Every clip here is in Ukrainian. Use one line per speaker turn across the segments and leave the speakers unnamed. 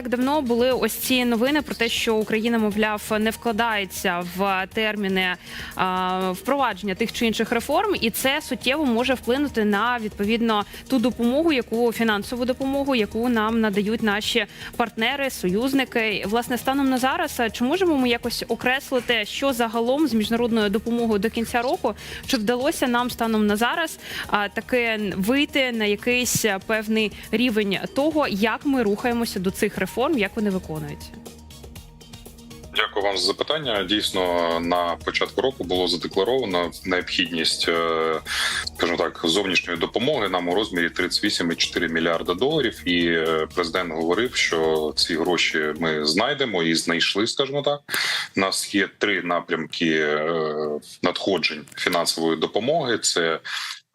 Так давно були ось ці новини про те, що Україна, мовляв, не вкладається в терміни впровадження тих чи інших реформ, і це суттєво може вплинути на відповідно ту допомогу, яку фінансову допомогу, яку нам надають наші партнери, союзники. Власне, станом на зараз, чи можемо ми якось окреслити, що загалом з міжнародною допомогою до кінця року, чи вдалося нам станом на зараз а, таки вийти на якийсь певний рівень того, як ми рухаємося до цих реформ, як вони виконуються?
Дякую вам за запитання. Дійсно, на початку року було задекларовано необхідність, е, скажімо так, зовнішньої допомоги нам у розмірі 38,4 мільярда доларів. І е, президент говорив, що ці гроші ми знайдемо і знайшли, скажімо так. У нас є три напрямки е, надходжень фінансової допомоги. Це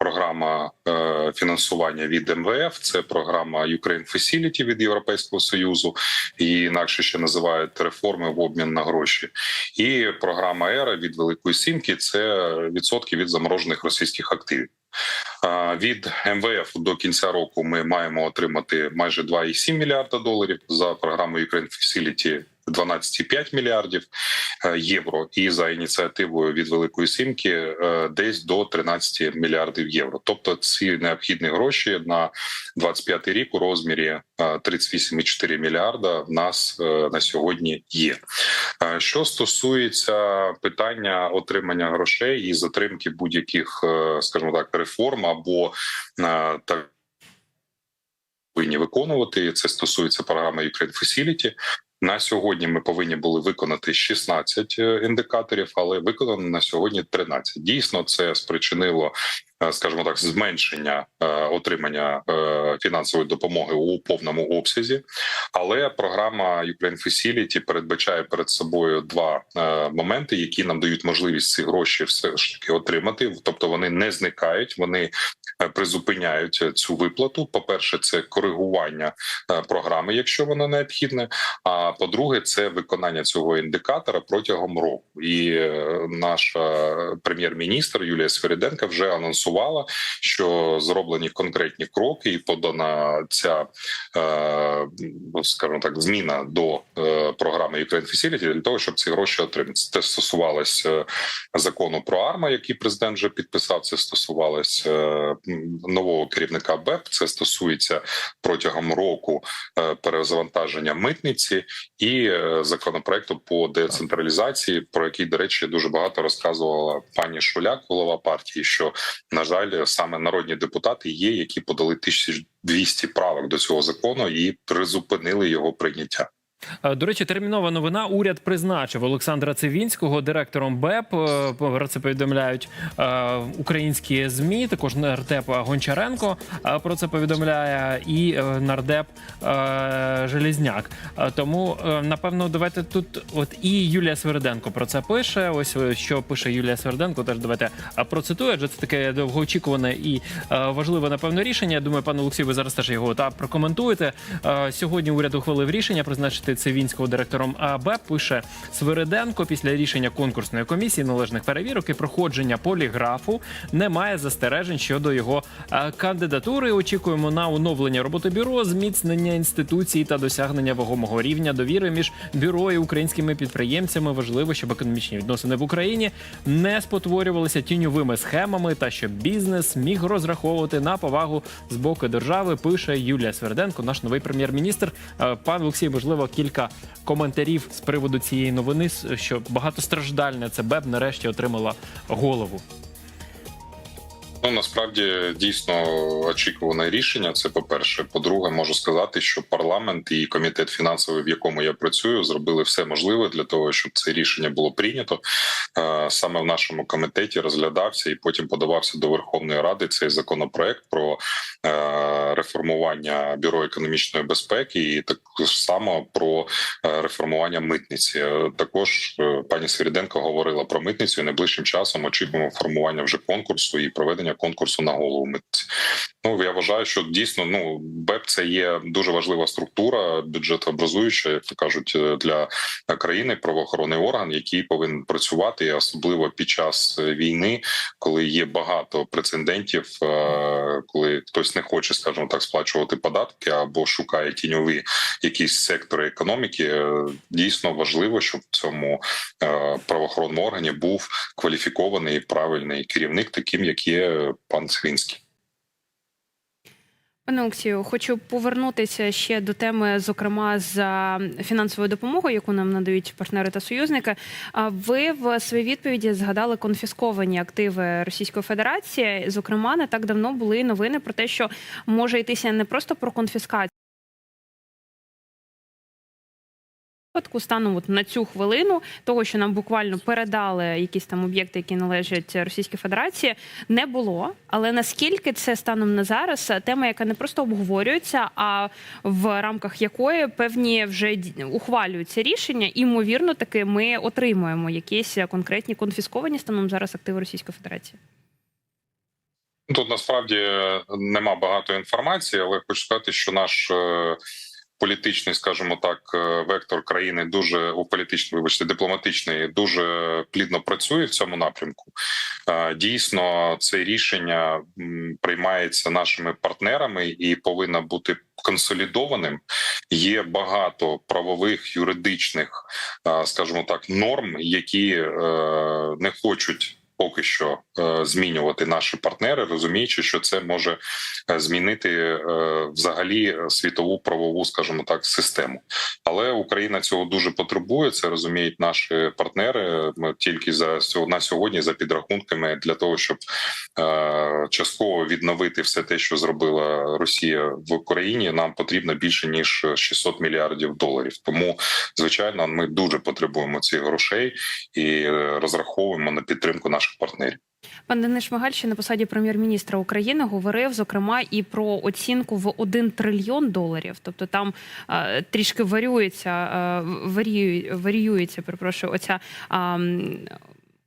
Програма е, фінансування від МВФ, це програма Ukraine Facility від Європейського союзу, її інакше ще називають реформи в обмін на гроші. І програма ЕРА від Великої Сімки це відсотки від заморожених російських активів. Е, Від МВФ до кінця року ми маємо отримати майже 2,7 мільярда доларів за програмою Ukraine Facility 12,5 мільярдів е, євро, і за ініціативою від Великої Сімки е, десь до 13 мільярдів євро. Тобто ці необхідні гроші на 25 рік у розмірі е, 38,4 мільярда в нас е, на сьогодні є. Що стосується питання отримання грошей і затримки будь-яких, е, скажімо так, реформ або е, так. Повинні виконувати це стосується програми Ukraine Facility. На сьогодні ми повинні були виконати 16 е, індикаторів, але виконано на сьогодні 13. Дійсно, це спричинило, скажімо так, зменшення е, отримання е, фінансової допомоги у повному обсязі. Але програма Ukraine Facility передбачає перед собою два е, моменти, які нам дають можливість ці гроші все ж таки отримати. Тобто вони не зникають, вони е, призупиняють цю виплату. По перше, це коригування е, програми, якщо вона необхідне. А по-друге, це виконання цього індикатора протягом року. І е, наша прем'єр-міністр Юлія Свериденка вже анонсувала, що зроблені конкретні кроки, і подана ця е, ну, скажімо так, зміна до е, програми Ukraine Facility для того, щоб ці гроші отримати. Це стосувалось е, закону про АРМА, який президент вже підписав. Це стосувалось е, м, нового керівника БЕП. Це стосується протягом року е, перезавантаження митниці і е, законопроекту по децентралізації, про який, до речі, дуже багато розказувала пані Шуляк, голова партії. Що на жаль, саме народні депутати є, які подали 1200 правок до цього закону і призупинили його прийняття.
Е, До речі, термінова новина. Уряд призначив Олександра Цивінського директором БЕП. Е, Про це повідомляють е, українські змі. Також нардеп Гончаренко про це повідомляє, і нардеп Желізняк. Тому напевно, давайте тут. От і Юлія Сверденко про це пише. Ось що пише Юлія Сверденко. Теж давайте процитую. Адже це таке довгоочікуване і важливе напевно рішення. Я думаю, пане Олексій, ви зараз теж його та прокоментуєте. Сьогодні уряд ухвалив рішення призначити Цивінського директором АБ. Пише Свириденко після рішення конкурсної комісії належних перевірок і проходження поліграфу немає застережень щодо його е, кандидатури. Очікуємо на оновлення роботи бюро, зміцнення інституцій та досягнення вагомого рівня довіри між бюро і українськими підприємцями. Важливо, щоб економічні відносини в Україні не спотворювалися тіньовими схемами та щоб бізнес міг розраховувати на повагу з боку держави. Пише Юлія Сверденко, наш новий прем'єр-міністр. Е, Пан Олексій, можливо, кілька коментарів з приводу цієї новини, що багатостраждальне це БЕБ нарешті отримала голову.
Ну насправді дійсно очікуване рішення. Це по перше. По-друге, можу сказати, що парламент і комітет фінансовий, в якому я працюю, зробили все можливе для того, щоб це рішення було прийнято. Е, Саме в нашому комітеті розглядався і потім подавався до Верховної Ради цей законопроект про е, реформування бюро економічної безпеки, і так само про е, реформування митниці. Також пані Свиріденко говорила про митницю. і Найближчим часом очікуємо формування вже конкурсу і проведення конкурсу на голову митниці. Ну я вважаю, що дійсно ну БЕП це є дуже важлива структура, бюджетообразуюча, як то кажуть, е, для країни правоохоронний орган, який повинен працювати, особливо під час війни, коли є багато прецедентів, е, коли хтось не хоче, скажімо так, сплачувати податки або шукає тіньові якісь сектори економіки. Е, Дійсно важливо, щоб в цьому правоохоронному органі був кваліфікований і правильний керівник, таким як є пан Цвінський.
Пане Олексію, хочу повернутися ще до теми, зокрема за фінансовою допомогою, яку нам надають партнери та союзники. А ви в своїй відповіді згадали конфісковані активи Російської Федерації. Зокрема, не так давно були новини про те, що може йтися не просто про конфіскацію. Випадку станом от на цю хвилину того, що нам буквально передали якісь там об'єкти, які належать Російській Федерації, не було. Але наскільки це станом на зараз тема, яка не просто обговорюється, а в рамках якої певні вже ухвалюються рішення, і ймовірно, таки ми отримуємо якісь конкретні конфісковані станом зараз активи Російської Федерації.
Тут насправді нема багато інформації, але хочу сказати, що наш е, політичний, скажімо так, е, вектор країни дуже у політичний, вибачте, дипломатичний, дуже плідно працює в цьому напрямку. Е, Дійсно, це рішення приймається нашими партнерами і повинно бути консолідованим. Є багато правових юридичних, е, скажімо так, норм, які не хочуть поки що е, змінювати наші партнери, розуміючи, що це може е, змінити е, взагалі світову правову, скажімо так, систему. Але Україна цього дуже потребує. Це розуміють наші партнери. Ми тільки за на сьогодні за підрахунками для того, щоб частково відновити все те, що зробила Росія в Україні. Нам потрібно більше ніж 600 мільярдів доларів. Тому звичайно, ми дуже потребуємо цих грошей і розраховуємо на підтримку наших партнерів.
Пан Денис Шмигаль ще на посаді прем'єр-міністра України говорив зокрема і про оцінку в 1 трильйон доларів. Тобто там е, трішки варюється, е, варіює, варіюється, перепрошую, оця. е,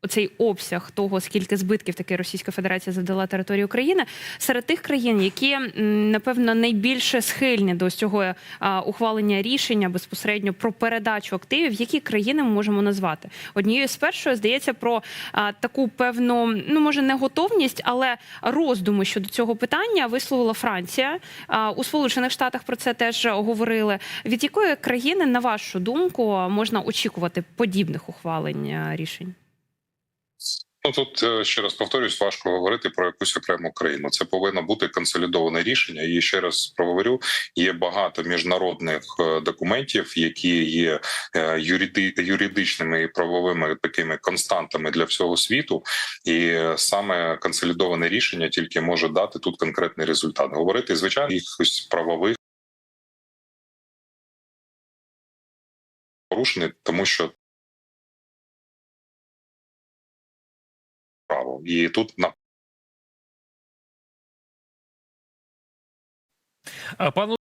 Оцей обсяг того, скільки збитків таки Російська Федерація завдала території України, серед тих країн, які напевно найбільше схильні до цього е, ухвалення рішення безпосередньо про передачу активів, які країни ми можемо назвати однією з першою здається про а, таку певну, ну може не готовність, але роздуми щодо цього питання висловила Франція. А, у Сполучених Штатах про це теж говорили. Від якої країни, на вашу думку, можна очікувати подібних ухвалень рішень?
Ну тут е, ще раз повторюсь, важко говорити про якусь окрему країну. Це повинно бути консолідоване рішення. І ще раз проговорю: є багато міжнародних е, документів, які є е, юриди, юридичними і правовими такими константами для всього світу, і саме консолідоване рішення тільки може дати тут конкретний результат. Говорити звичайно якихось правових порушень, тому що. Право і тут на
А, Пан